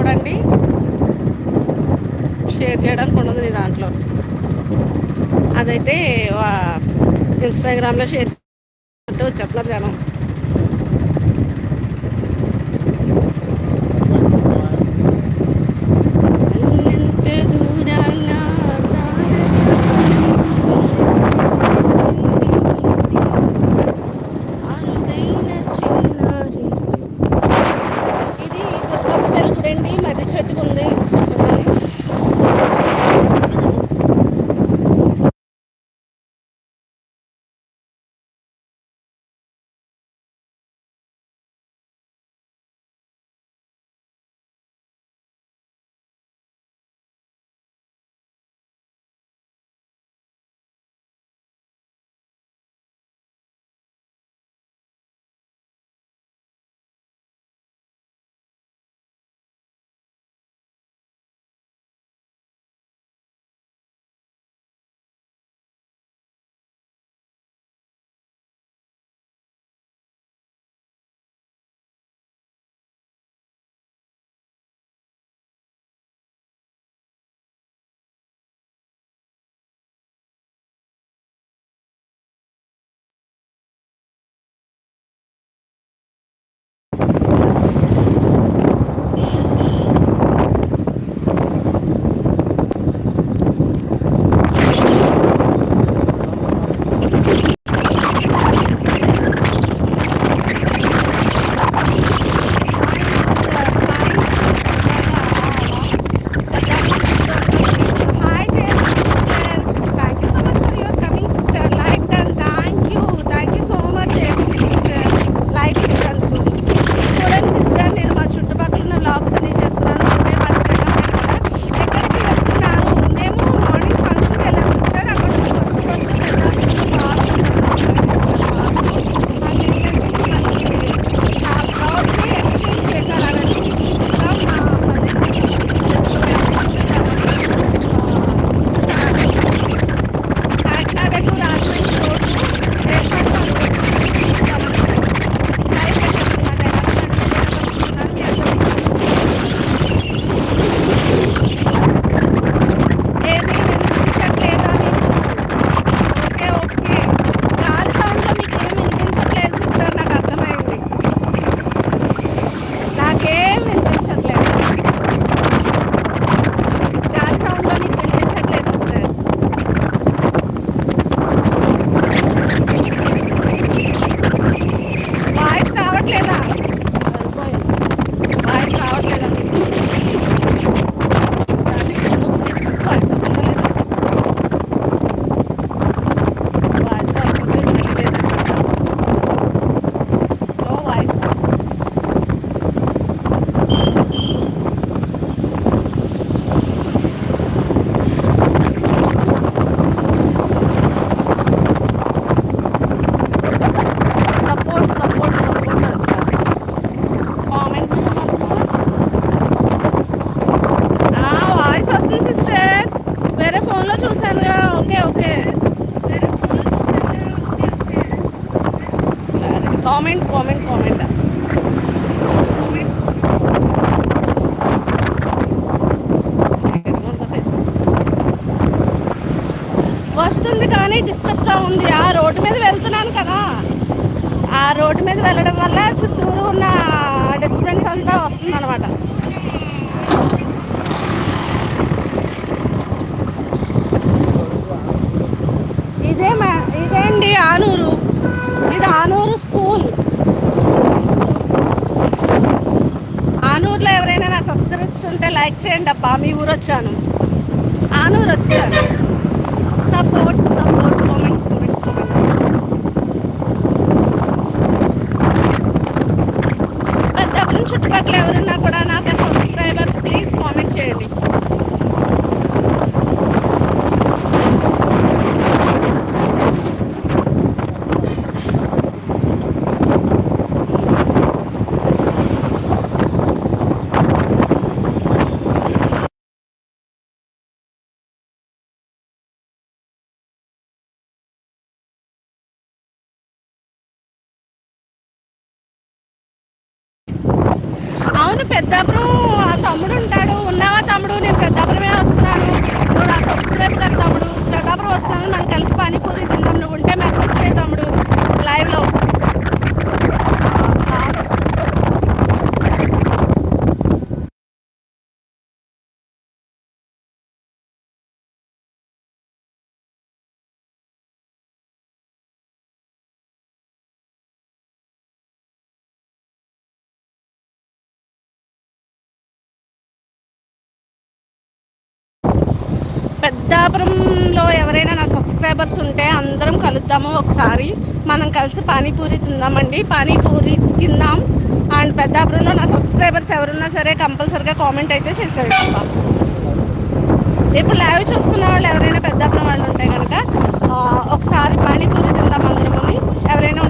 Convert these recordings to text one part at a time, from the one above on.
చూడండి. షేర్ చేయడానికి ఉండదు దాంట్లో. అదైతే ఇన్స్టాగ్రామ్లో షేర్ అంటే వచ్చేస్తున్నారు జనం. Okay okay. Comment comment comment. వస్తుంది కానీ డిస్టర్బ్గా ఉంది. ఆ రోడ్డు మీద వెళ్తున్నాను కదా. ఆ రోడ్డు మీద వెళ్ళడం వల్ల చుట్టూరు ఉన్న డిస్టర్బెన్స్ అంతా వస్తుంది అనమాట లైక్ చేయండి అబ్బా మీ ఊరు వచ్చాను. ఆనూరు వచ్చాను సపోర్ట్ సపోర్ట్ కామెంట్ పెద్ద చుట్టుపక్కల ఎవరున్నా కూడా నాకు సబ్స్క్రైబర్స్ ప్లీజ్ కామెంట్ చేయండి. అవును పెద్దప్పుడు ఆ తమ్ముడు ఉంటాడు. ఉన్నావా తమ్ముడు? నేను పెద్దప్పుడమే వస్తున్నాను. నువ్వు నా సబ్స్క్రైబ్ కర్ తమ్ముడు. పెద్దప్పుడు వస్తాను. మనం కలిసి పానీపూరి తిందాం. నువ్వు ఉంటే మెసేజ్ చేయ తమ్ముడు. లైవ్లో పెద్దాపురంలో ఎవరైనా నా సబ్స్క్రైబర్స్ ఉంటే అందరం కలుద్దాము ఒకసారి. మనం కలిసి పానీపూరి తిందామండి. పానీపూరి తిందాం అండ్ పెద్దాపురంలో నా సబ్స్క్రైబర్స్ ఎవరున్నా సరే కంపల్సరిగా కామెంట్ అయితే చేసేయండి. ఇప్పుడు లైవ్ చూస్తున్న వాళ్ళు ఎవరైనా పెద్దాపురం వాళ్ళు ఉంటే కనుక ఒకసారి పానీపూరి తిందాం అందరం ఎవరైనా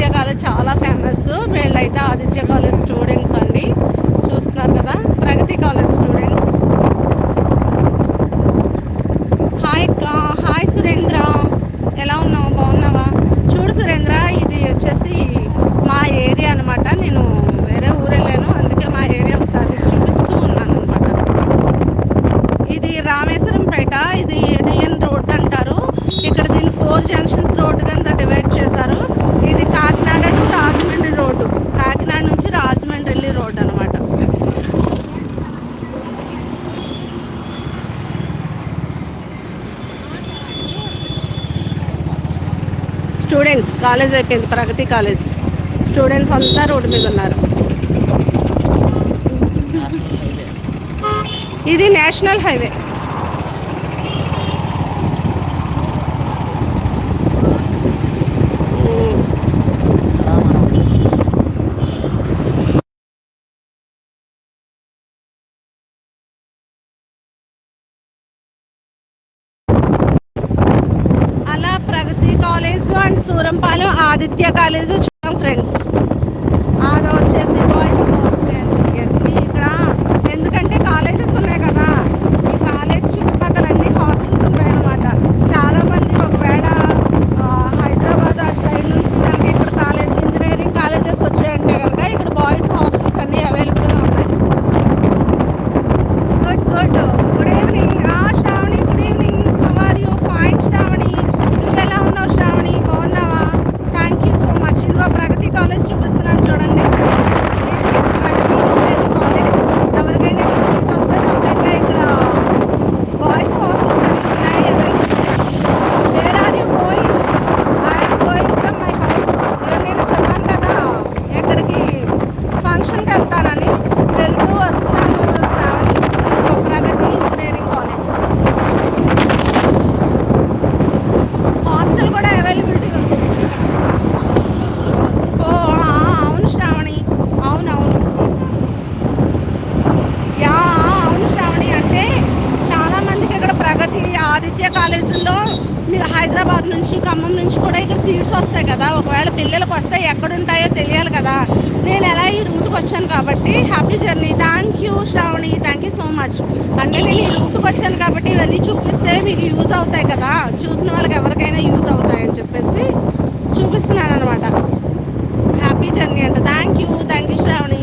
ఆదిత్య కాలేజ్ చాలా ఫేమస్ వీళ్ళైతే ఆదిత్య కాలేజ్ స్టూడెంట్స్ అండి. చూస్తున్నారు కదా? Pragati college students hi hi Surendra. ఎలా ఉన్నావు? బాగున్నావా? చూడు సురేంద్ర ఇది వచ్చేసి మా ఏరియా అనమాట నేను వేరే ఊరు వెళ్ళాను. అందుకే మా ఏరియా ఒకసారి చూపిస్తూ ఉన్నాను అనమాట ఇది రామేశ్వరంపేట. ఇది ఏడియన్ రోడ్ అంటారు. ఇక్కడ దీన్ని ఫోర్ జంక్షన్స్ రోడ్ కింద డివైడ్ చేశారు. ఇది కాకినాడ టు రాజమండ్రి రోడ్డు. కాకినాడ నుంచి రాజమండ్రి రోడ్ అనమాట స్టూడెంట్స్ కాలేజ్ అయిపోయింది ప్రగతి కాలేజ్. స్టూడెంట్స్ అంతా రోడ్డు మీద ఉన్నారు. ఇది national highway. And Surampalem Aditya college చూద్దాం ఫ్రెండ్స్ కాబట్టి happy journey. Thank you Shravani. Thank you so much అంటే నేను ఈ రూట్కి వచ్చాను కాబట్టి ఇవన్నీ చూపిస్తే మీకు యూజ్ అవుతాయి కదా. చూసిన వాళ్ళకి ఎవరికైనా యూజ్ అవుతాయని చెప్పేసి చూపిస్తున్నాను అనమాట హ్యాపీ జర్నీ అంట. Thank you thank you Shravani.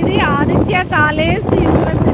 ఇది ఆదిత్య కాలేజ్ యూనివర్సిటీ